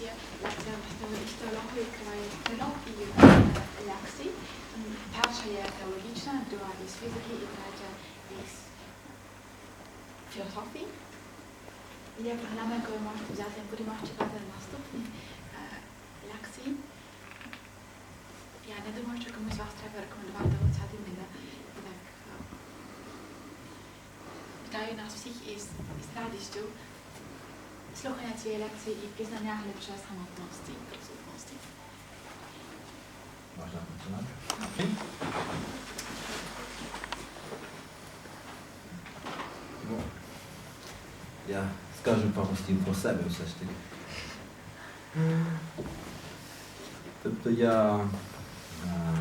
лекція. Лекція історії відкриває трилогію лекцій. Перша є теологічна, друга із фізики і третя із філософії. Є програма, яку ви можете взяти, будемо чекати на наступні е, лекції. Я не думаю, що комусь вас треба рекомендувати оця дивина. Так, е, Вітаю нас всіх із, із радістю слухання цієї лекції і пізнання глибше самотності і присутності. Можна починати? Окей. Ну, я скажу пару слів про себе все ж таки. Тобто я е,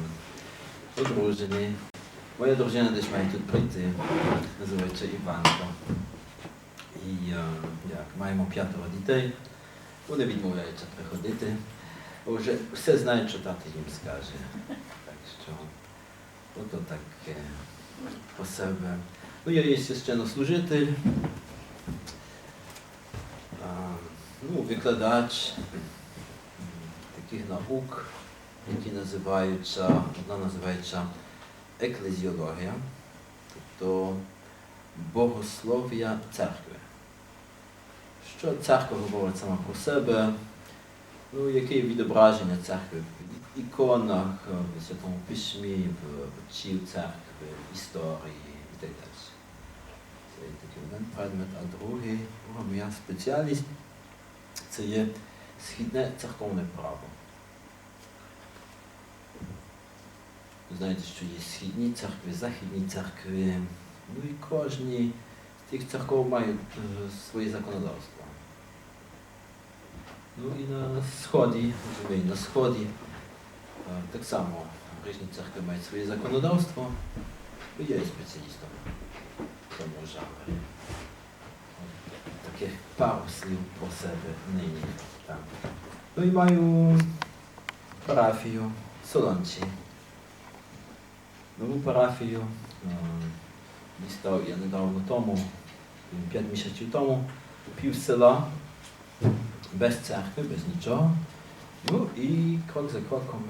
одружений. Моя дружина десь має тут прийти, називається Іванка. Як, маємо п'ятеро дітей. Вони відмовляються приходити. Вже все знають, що тато їм скаже. Так що ото таке про себе. Ну, я є священнослужитель, а, ну, викладач таких наук, які називаються, одна називається еклезіологія, тобто богослов'я церкви. Що церква говорить сама про себе, ну, яке відображення церкви в іконах, в Святому Письмі, в вчів церкви, в історії і так далі. Це є такий один предмет, а другий, друга моя спеціальність це є східне церковне право. Ви знаєте, що є східні церкви, західні церкви, ну і кожні з тих церков мають е, своє законодавство. Ну і на сході, на сході е, так само різні церкви мають своє законодавство. Ну, Я є спеціалістом в цьому жанрі. Таких пару слів про себе нині. Так. Ну і маю парафію Солончі. Нову парафію е, дістав я недавно тому, 5 місяців тому, пів села без церкви, без нічого. Ну і крок за кроком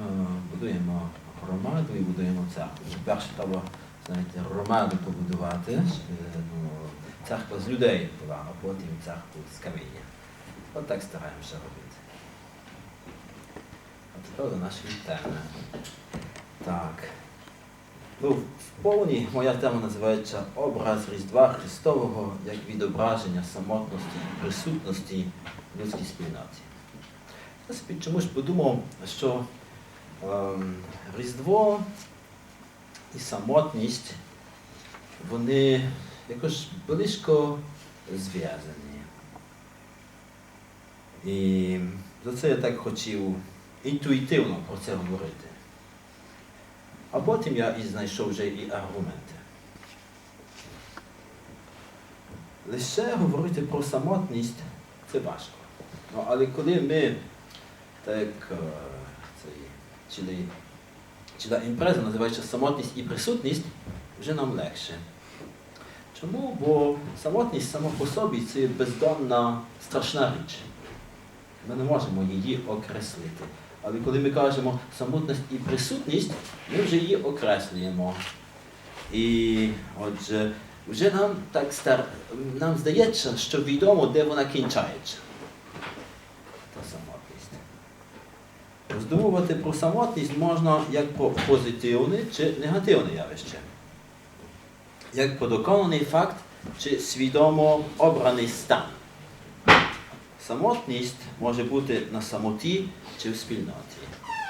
будуємо громаду і будуємо церкву. Перше треба, знаєте, громаду побудувати, ну, церква з людей була, а потім церкву з каміння. От так стараємося робити. А тепер до нашої теми. Так. Ну, в повні моя тема називається Образ Різдва Христового як відображення самотності присутності в людській спільноті. Чомусь подумав, що ем, Різдво і самотність, вони якось близько зв'язані. І за це я так хотів інтуїтивно про це говорити. А потім я і знайшов вже і аргументи. Лише говорити про самотність це важко. Ну, але коли ми так е, цей, ціла, ціла імпреза називається самотність і присутність, вже нам легше. Чому? Бо самотність сама по собі це бездонна страшна річ. Ми не можемо її окреслити. Але коли ми кажемо самотність і присутність, ми вже її окреслюємо. І отже, вже нам так стар... нам здається, що відомо, де вона кінчається. Та самотність. Роздумувати про самотність можна як про позитивне чи негативне явище. Як про доконаний факт чи свідомо обраний стан. Самотність може бути на самоті чи в спільноті.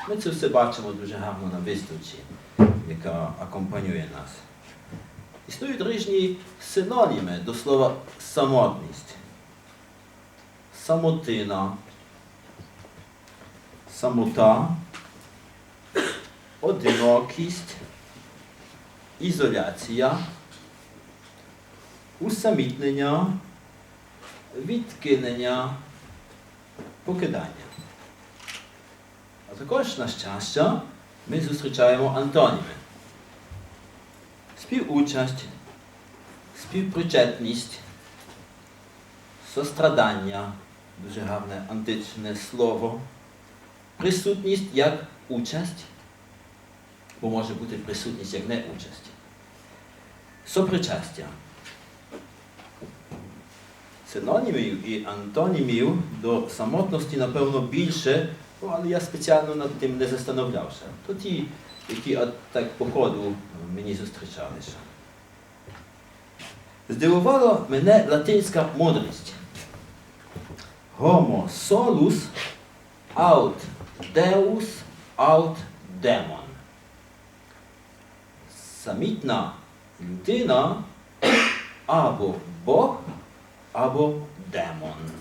Ми це все бачимо дуже гарно на виставці, яка акомпанює нас. Існують різні синоніми до слова самотність. Самотина, самота, одинокість, ізоляція, усамітнення, відкинення, покидання. А також, на щастя, ми зустрічаємо антоніми. Співучасть, співпричетність, сострадання, дуже гарне античне слово. Присутність як участь, бо може бути присутність як не участь. Сопричастя. Синонімів і антонімів до самотності, напевно, більше, але я спеціально над тим не застановлявся. То ті, які так по ходу мені зустрічалися. Здивувала мене латинська мудрість. Homo solus aut deus aut demon. Самітна людина або Бог, або демон.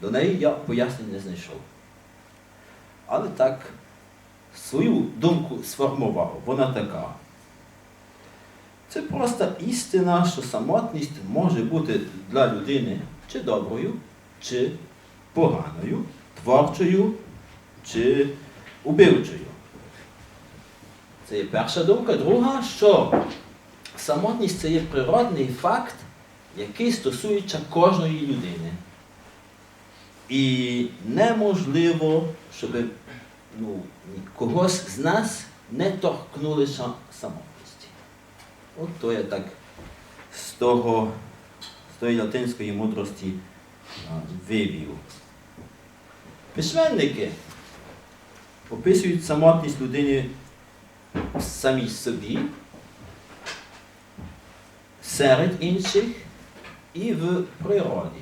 До неї я пояснень не знайшов. Але так свою думку сформував. Вона така. Це просто істина, що самотність може бути для людини чи доброю, чи поганою, творчою, чи убивчою. Це є перша думка. Друга, що самотність це є природний факт, який стосується кожної людини. І неможливо, щоб ну, когось з нас не торкнулися самотності. От то я так з того, з тої латинської мудрості вивів. Письменники описують самотність людини самі собі, серед інших і в природі.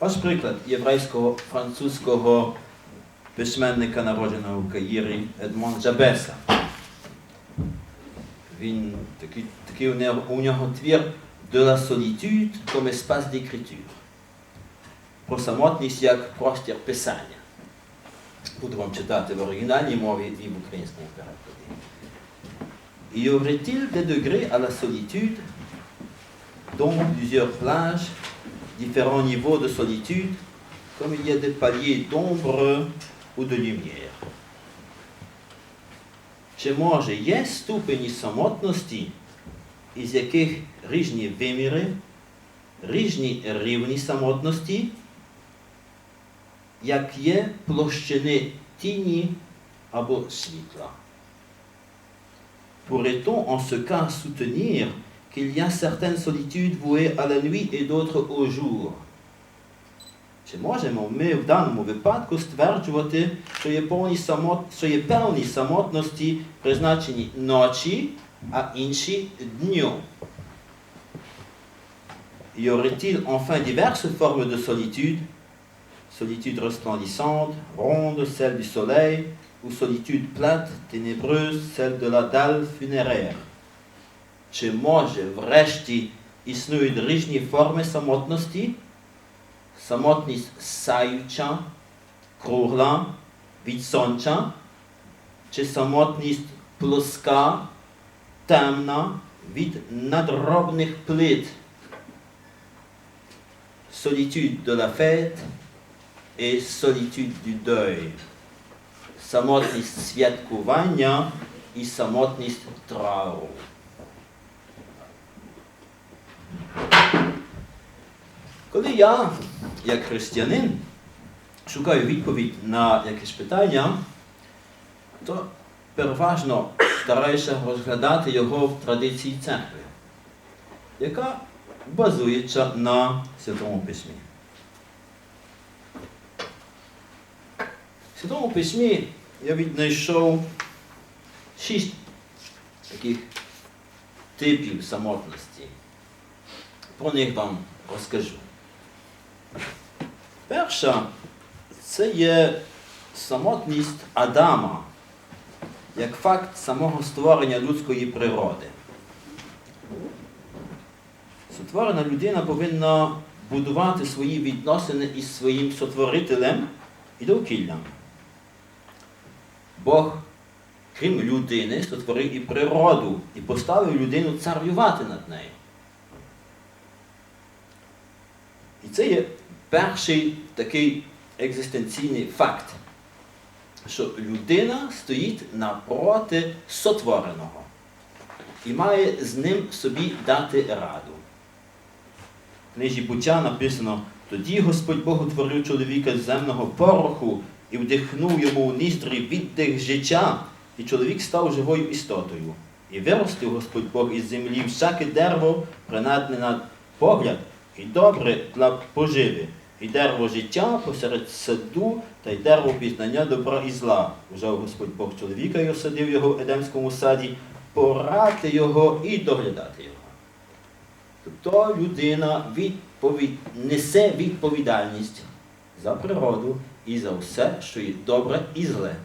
Ось приклад єврейського французького письменника, народженого в Каїрі Едмон Джабеса. Він такий, такий у, нього, твір de la solitude comme espace d'écriture. Про самотність як простір писання. Буду вам читати в оригінальній мові і в українському перекладі. Y aurait-il des degrés à la solitude, dont plusieurs plages, différents niveaux de solitude, comme il y a des paliers d'ombre ou de lumière? Чи може є ступені самотності, із яких різні виміри, різні рівні самотності, як є площини тіні або світла? Pourrait-on en ce cas soutenir qu'il y a certaines solitudes vouées à la nuit et d'autres au jour? Чи можемо ми в даному випадку стверджувати, що є, повні самот... що є певні самотності, призначені ночі, а інші дню? Y aurait-il enfin diverses formes de solitude Solitude resplendissante, ronde, celle du soleil, ou solitude plate, ténébreuse, celle de la dalle funéraire. Чи може врешті існують різні форми самотності? Самотність саюча, кругла, від сонця, чи самотність плоска, темна, від надробних плит? Solitude de la fête et solitude du deuil. Самотність святкування і самотність трауру. Коли я, як християнин, шукаю відповідь на якесь питання, то переважно стараюся розглядати його в традиції церкви, яка базується на Святому Письмі. В Святому Письмі я віднайшов шість таких типів самотності. Про них вам розкажу. Перша це є самотність Адама як факт самого створення людської природи. Сотворена людина повинна будувати свої відносини із своїм сотворителем і довкіллям. Бог, крім людини, сотворив і природу і поставив людину царювати над нею. І це є перший такий екзистенційний факт, що людина стоїть напроти сотвореного і має з ним собі дати раду. В книжі буття написано, тоді Господь Бог утворив чоловіка з земного пороху і вдихнув йому у ніздрі віддих життя, і чоловік став живою істотою. І виростив Господь Бог із землі всяке дерево, принадне на погляд, і добре для поживи, і дерево життя посеред саду, та й дерево пізнання добра і зла. Взяв Господь Бог чоловіка і осадив його в Едемському саді, порати його і доглядати його. Тобто людина відповідь, несе відповідальність за природу і за все, що є добре і зле.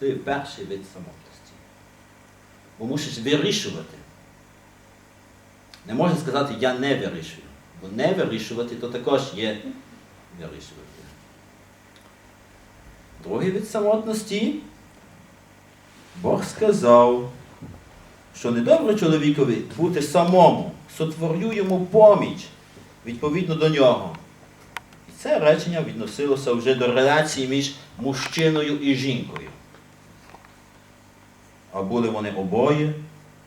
Це є перший вид самотності. Бо мусиш вирішувати. Не можна сказати, я не вирішую. Бо не вирішувати, то також є вирішувати. Другий вид самотності. Бог сказав, що недобре чоловікові бути самому, сотворю йому поміч відповідно до нього. І це речення відносилося вже до реляції між мужчиною і жінкою. А були вони обоє,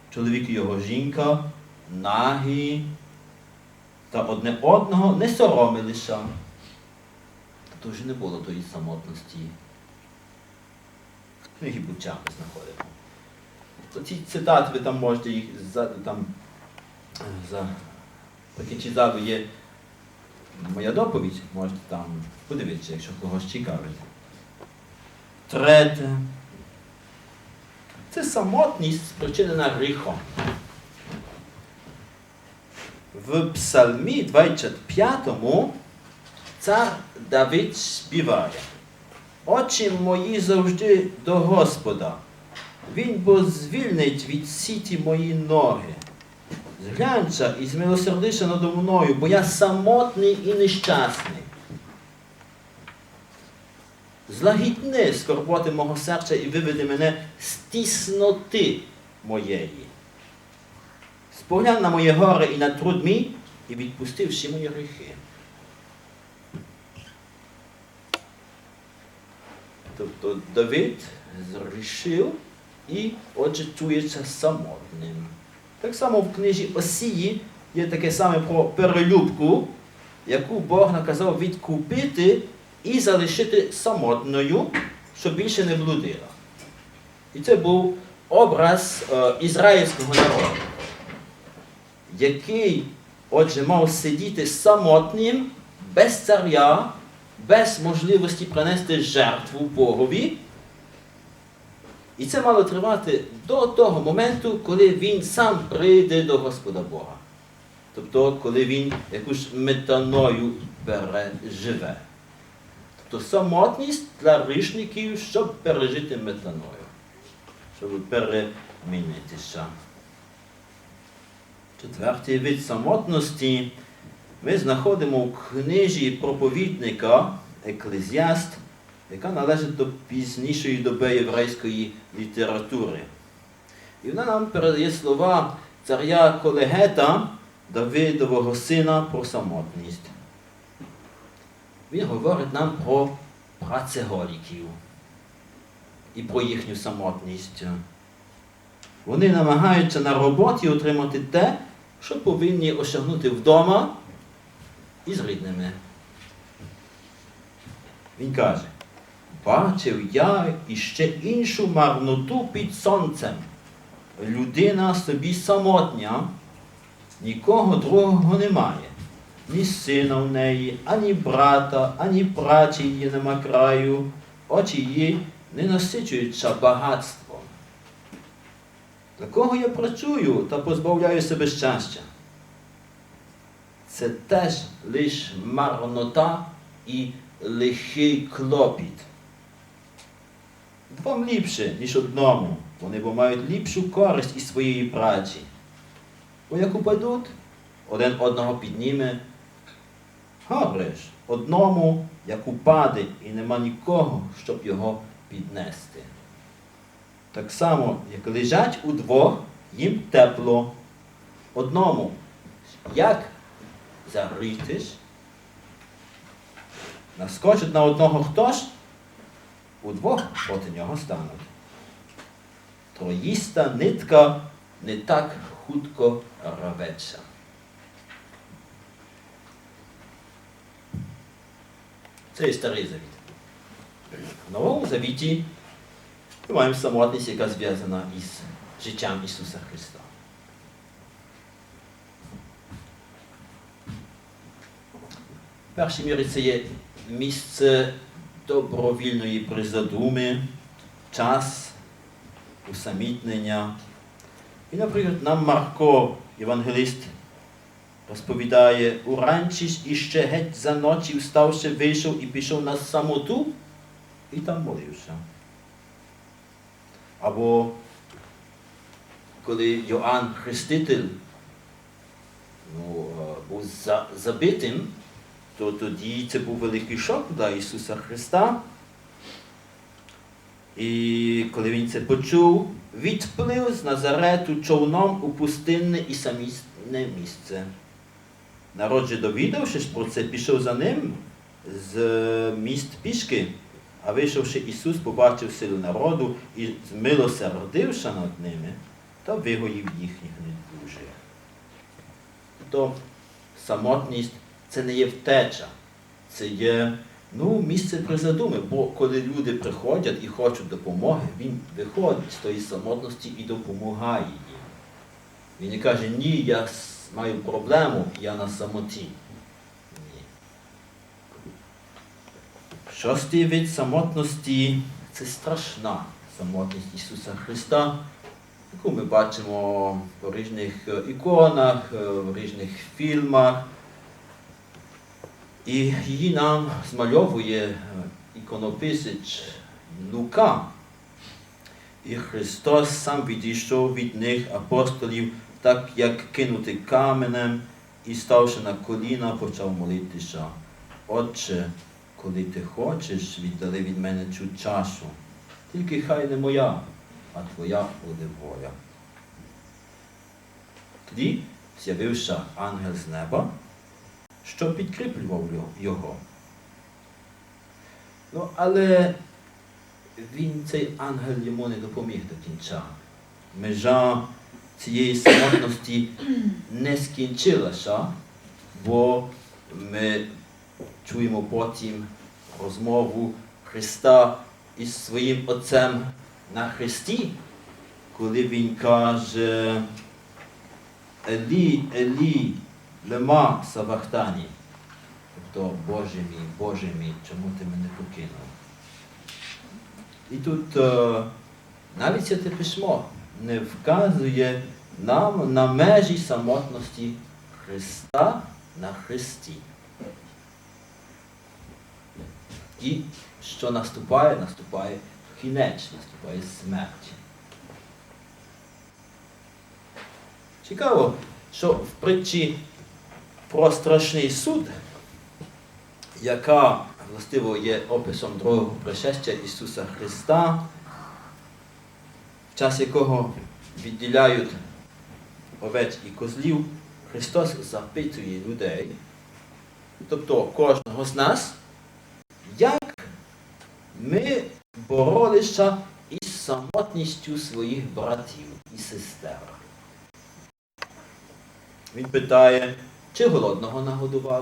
чоловік і його жінка, нагі, та одне одного не соромилися. То вже не було тої самотності. В книгі буття ми знаходимо. То ці цитати ви там можете їх за, там, за такі ззаду є моя доповідь, можете там подивитися, якщо когось цікавить. Третє. Це самотність спричинена гріхом. В Псалмі 25 цар Давид співає. Очі мої завжди до Господа. Він бо звільнить від сіті мої ноги. Зглянься і змилосердися надо мною, бо я самотний і нещасний. Злагідни скорботи мого серця і виведи мене з тісноти моєї. Споглянь на моє горе і на труд мій, і відпусти всі мої гріхи. Тобто Давид зрішив і отже чується самотним. Так само в книжі Осії є таке саме про перелюбку, яку Бог наказав відкупити і залишити самотною, щоб більше не блудила. І це був образ е, ізраїльського народу, який, отже, мав сидіти самотнім, без царя, без можливості принести жертву Богові. І це мало тривати до того моменту, коли він сам прийде до Господа Бога. Тобто, коли він якусь метаною переживе. Тобто самотність для грішників, щоб пережити метаною, щоб перемінитися. Четвертий вид самотності ми знаходимо в книжі проповідника Еклезіаст, яка належить до пізнішої доби єврейської літератури. І вона нам передає слова царя Колегета, Давидового сина про самотність. Він говорить нам про працеголіків і про їхню самотність. Вони намагаються на роботі отримати те, що повинні осягнути вдома і з рідними. Він каже, бачив я іще іншу марноту під сонцем. Людина собі самотня, нікого другого немає. Ні сина в неї, ані брата, ані праці її нема краю, очі її не насичуються багатством. Для кого я працюю та позбавляю себе щастя? Це теж лиш марнота і лихий клопіт. Двом ліпше, ніж одному. Вони бо мають ліпшу користь із своєї праці. Бо як упадуть, один одного підніме. Ж, одному, як упаде, і нема нікого, щоб його піднести. Так само, як лежать удвох, їм тепло. Одному, як загрітиш, наскочить на одного хто ж, удвох проти нього стануть. Троїста нитка не так хутко рветься. Це і старий завіт. В новому завіті ми маємо самотність, яка зв'язана із життям Ісуса Христа. В першій мірі це є місце добровільної призадуми, час усамітнення. І, наприклад, нам Марко, євангелист, розповідає, уранці ж іще геть за ночі вставши, вийшов і пішов на самоту, і там молився. Або коли Йоанн Хреститель ну, був забитим, то тоді це був великий шок для Ісуса Христа. І коли він це почув, відплив з Назарету човном у пустинне і самісне місце. Народ же довідавшись про це, пішов за ним з міст пішки, а вийшовши Ісус, побачив силу народу і, змилосердивши над ними, та вигоїв їхніх недужих. Тобто самотність це не є втеча, це є ну, місце призадуми, бо коли люди приходять і хочуть допомоги, він виходить з тої самотності і допомагає їм. Він не каже, ні, я маю проблему, я на самоті. Ні. Шостий вид самотності це страшна самотність Ісуса Христа, яку ми бачимо в різних е, іконах, е, в різних фільмах. І її нам змальовує е, іконописець Лука. І Христос сам відійшов від них апостолів, так як кинути каменем, і ставши на коліна, почав молитися. Отче, коли ти хочеш, віддали від мене цю чашу. Тільки хай не моя, а твоя буде воля. Тоді з'явився ангел з неба, що підкріплював його. Ну, але він, цей ангел йому не допоміг до кінця. Межа цієї самотності не скінчилася, бо ми чуємо потім розмову Христа із своїм Отцем на Христі, коли Він каже Елі, Елі, лема савахтані. Тобто, Боже мій, Боже мій, чому ти мене покинув? І тут е, навіть це письмо не вказує нам на межі самотності Христа на Христі. І що наступає, наступає кінець, наступає смерть. Цікаво, що в притчі про страшний суд, яка властиво є описом другого пришестя Ісуса Христа, в час якого відділяють овець і козлів, Христос запитує людей, тобто кожного з нас, як ми боролися із самотністю своїх братів і сестер. Він питає, чи голодного нагодував,